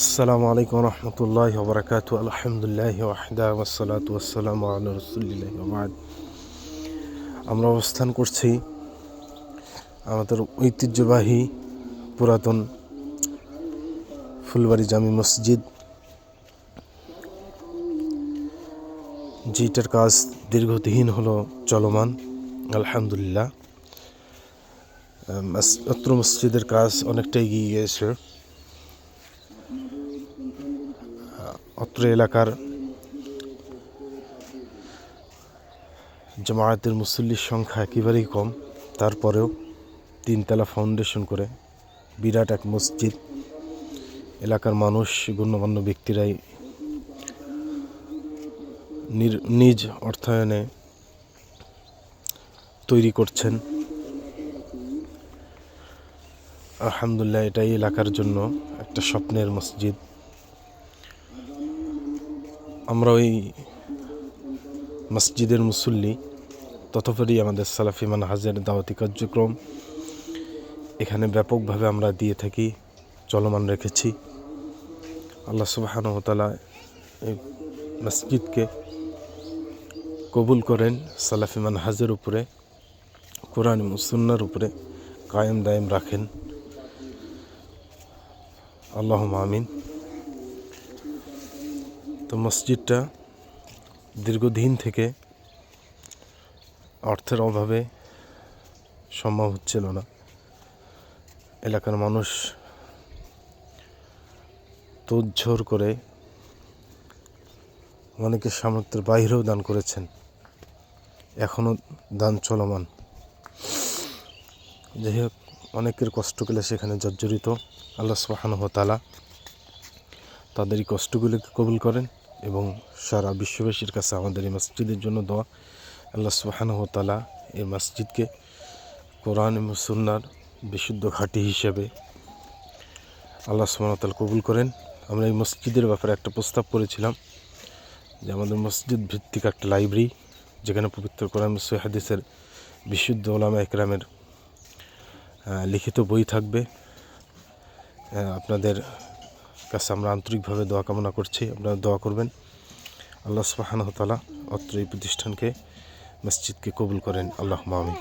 আসসালামু আলাইকুম রহমতুল্লাহ বরকাত আলহামদুলিল্লাহ ওয়াহদা ওয়াসালাত ওয়াসালাম আল্লাহ রসুল্লাহ ওবাদ আমরা অবস্থান করছি আমাদের ঐতিহ্যবাহী পুরাতন ফুলবাড়ি জামি মসজিদ। যেটার কাজ দীর্ঘদিন হলো চলমান, আলহামদুলিল্লাহ। অত্র মসজিদের কাজ অনেকটা এগিয়ে গিয়েছে। অত্র এলাকার জামায়াতের মুসল্লির সংখ্যা একেবারেই কম। তারপরেও তিনতলা ফাউন্ডেশন করে বিরাট এক মসজিদ। এলাকার মানুষ, গণ্যমান্য ব্যক্তিরাই নিজ অর্থায়নে তৈরি করছেন। আলহামদুলিল্লাহ, এটাই এলাকার জন্য একটা স্বপ্নের মসজিদ। আমরা ওই মসজিদের মুসল্লি, ততপরই আমাদের সালাফি মানহাজের দাওয়াতি কার্যক্রম। এখানে ব্যাপকভাবে আমরা দিয়ে থাকি, চলমান রেখেছি। আল্লাহ সুবাহানহতালা এই মসজিদকে কবুল করেন সালাফি মানহাজের উপরে, কোরআন মুসন্নার উপরে কায়েম দায়েম রাখেন। আল্লাহ আমিন। তো মসজিদটা দীর্ঘদিন থেকে অর্থের অভাবে সম্ভব হচ্ছিল না। এলাকার মানুষ তোড়ঝোড় করে অনেকে সামর্থ্যের বাইরেও দান করেছেন। এখনও দান চলমান। যাই হোক অনেকের কষ্ট গেলে সেখানে জর্জরিত। আল্লাহ সুবাহানহ তালা তাদের এই কষ্টগুলোকে কবুল করেন এবং সারা বিশ্ববাসীর কাছে আমাদের এই মসজিদের জন্য দোয়া। আল্লাহ তালা এই মসজিদকে কোরআন এবং সুন্নার বিশুদ্ধ ঘাঁটি হিসেবে আল্লাহ সুবাহ তালা কবুল করেন। আমরা এই মসজিদের ব্যাপারে একটা প্রস্তাব করেছিলাম যে আমাদের মসজিদ ভিত্তিক একটা লাইব্রেরি যেখানে পবিত্র কোরআন হাদিসের বিশুদ্ধ ওলামা একরামের লিখিত বই থাকবে। আপনাদের কাছে আমরা আন্তরিকভাবে দোয়া কামনা করছি। আপনারা দোয়া করবেন। আল্লাহ সুবাহানহতালা অত্র এই প্রতিষ্ঠানকে, মসজিদকে কবুল করেন। আল্লাহ মামিন